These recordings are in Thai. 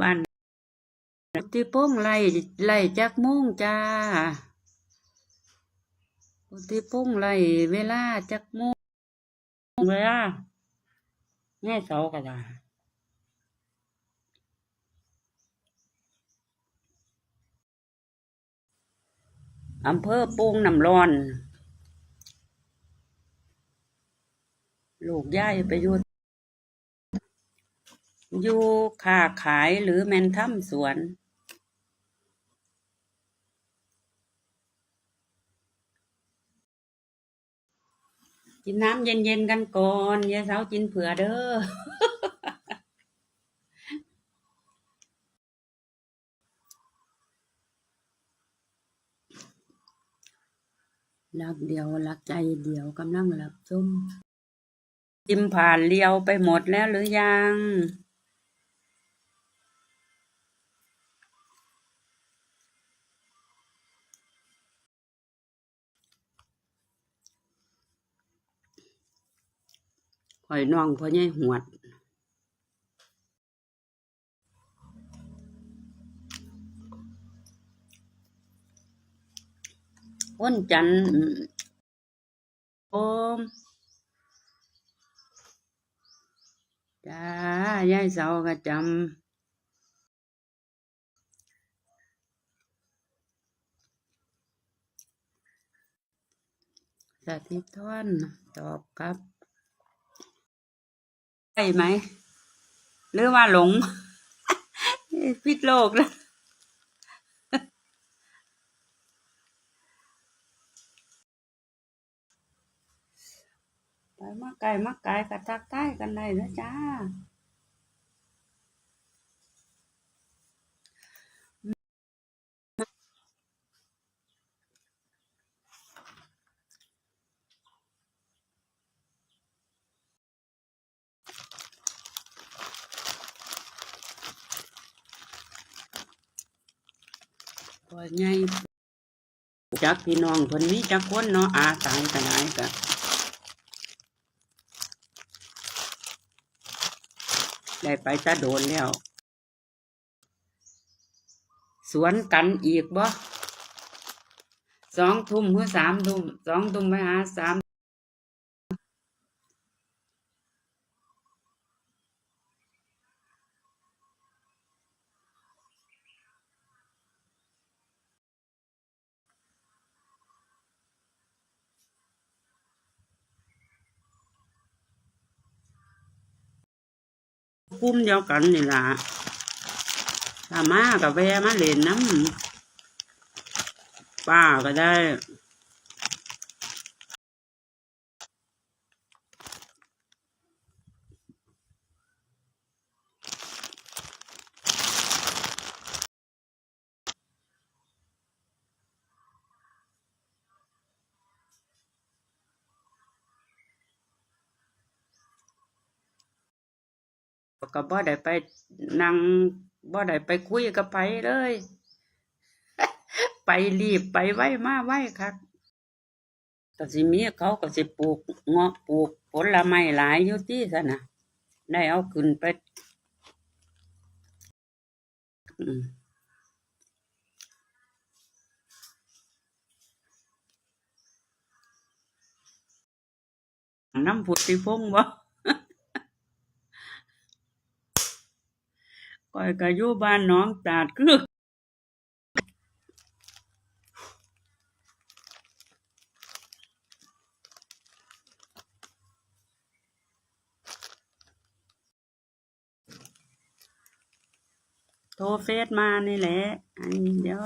บ้านที่พงไล่ไล่จักโมงจ้าที่พงไล่เวลาจักโมงเวลาแม่เสาก็ได้อำเภอปุงน้ำร้อน ลูกย่ายไปยู่ อยู่ค้าขายหรือแม่นทำสวน กินน้ำเย็นๆกันก่อนยายสาวกินเผื่อเด้อรักเดียวรักใจเดียวกำลังหลับชมจิมผ่านเลียวไปหมดแล้วหรือยัง ข่อยน้องพ่อใหญ่หวดอ้นจันทร์โอมจ้ายายเสาก็จำสถิธรตอบครับ ใช่ไหม หรือว่าหลงพิดโลกแล้วไปมาไก่มาไก่กระทักใต้กันได้นะจ้า ปล่อยไงจักพี่น้องคนนี้จักคนเนาะอาตายกันไหนกะได้ไปตะโดนแล้ว สวนกันอีกบ่สองทุ่มหรือสามทุ่มสองทุ่มไปหาสาม กลุ่มเดียวกันนี่ล่ะถ้ามากับแวะมาเล่นน้ำป้าก็ได้ ก็บ่ได้ไปนั่งบ่ได้ไปคุยกับไผเลย ไปรีบไปไว้มาไว้ครับก็สิมีเขาก็สิปลูกเงาะปลูกผลไม้หลายอยู่ที่ซะนะได้เอาขึ้นไปน้ำผุดที่พงบ่ ข้อยก็อยู่บ้านน้องตาดคือโทรเฟซมานี่แหละ อันเดี๋ยว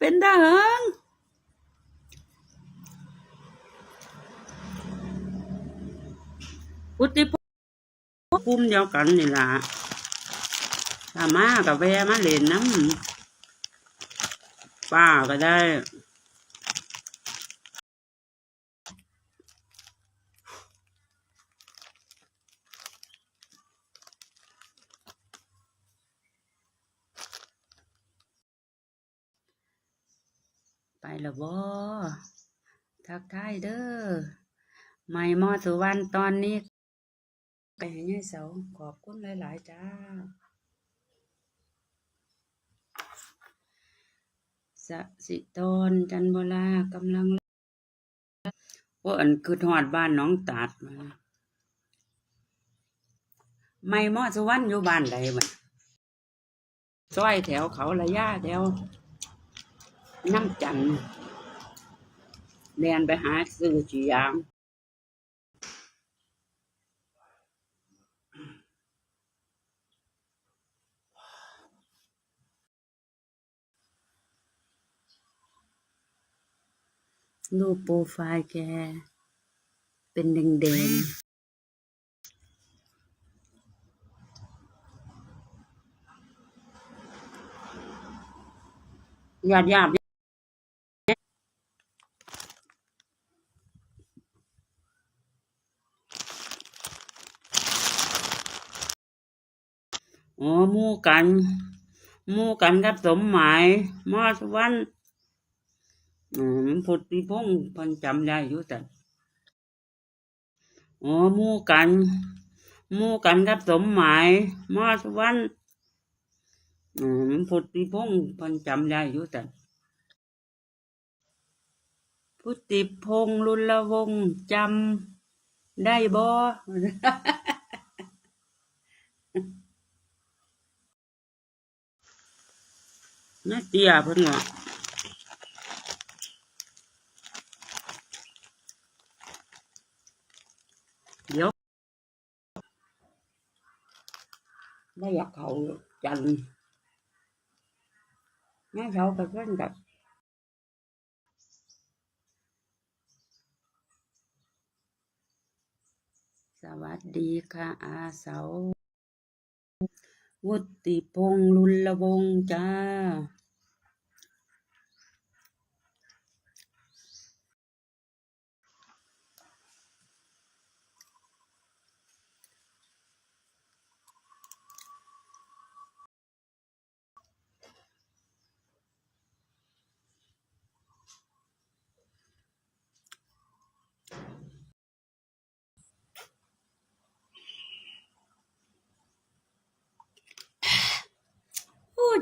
เป็นทหารพุทธิภูมิภูมิเดียวกันนี่ล่ะถ้ามากับแวมาเล่นน้ำป้าก็ได้ และบ่ทักทายเด้อใหม่มอสุวรรณตอนนี้ไปให้ยายเสาขอบคุณหลาย ๆ จ้า สสิตนจันบลากำลังว่าอันคือทอดบ้านน้องตาดมาไม่มอสุวรรณอยู่บ้านใดบัดซอยแถวเขาละย่าแถว น้ำจันเรียนไปหาซื้อจียางรูปโปรไฟล์แก เป็นแดงๆหยาดหยาบอ๋อหมู่ กันมู่กันกับสมหมายมอสวรรณอืมพุทธิพงศ์พันจำได้อยู่แต่อ๋อมู่กันมู่กันกับสมหมายมอสวรรณอืมพุทธิพงศ์พันจำได้อยู่แต่พุทธิพงศ์ลุลวงจำได้บ่ น่าเตี้ยเพิ่นว่าเดี๋ยวได้อยากเขาจันทร์งั้นเขาไปเพื่อนกับสวัสดีค่ะอาเสาวุติพงษ์ลุลวงจ้า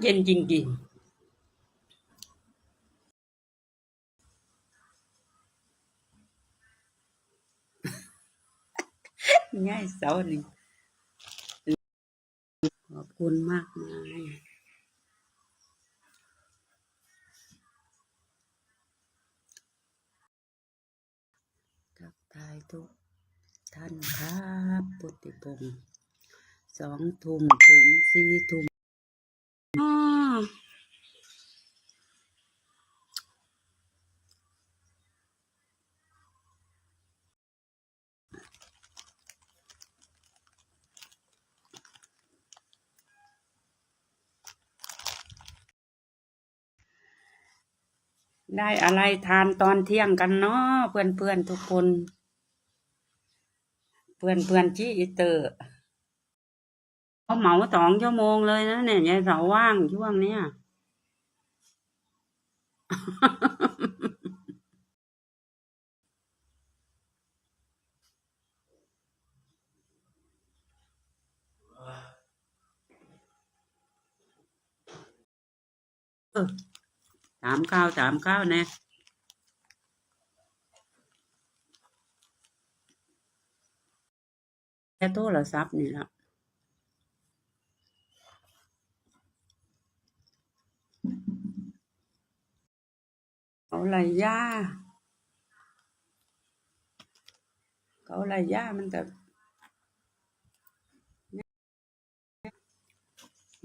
เย็นจริง ๆง่ายเสานี่ขอบคุณมากมายทักทายทุกท่านครับ ปุติพงศ์สองทุ่มถึงสี่ทุ่มอ้อ ได้อะไรทานตอนเที่ยงกันเนาะเพื่อนเพื่อนทุกคน เพื่อนเพื่อนชี้อิเตอร์เขาเหมาสองชั่วโมงเลยนะเนี่ยยายสาว่างช่วงเนี้ยเออ ถามข้าวถามข้าวน่แค่โทรศัพท์นี่ละเขาไรย่าเขาไรย่ามันกับ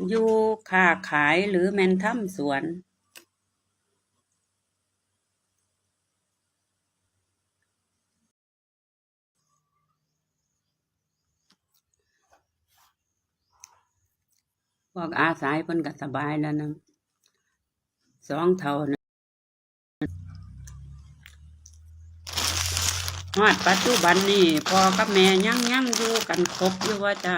อยู่ค้าขายหรือแมนทำสวน วกอาสายเพิ่นก็สบายแล้วนะสองเท่านะฮอดปัจจุบันนี่พอกับแม่ยังยังอยู่กันครบอยู่ว่าจ้า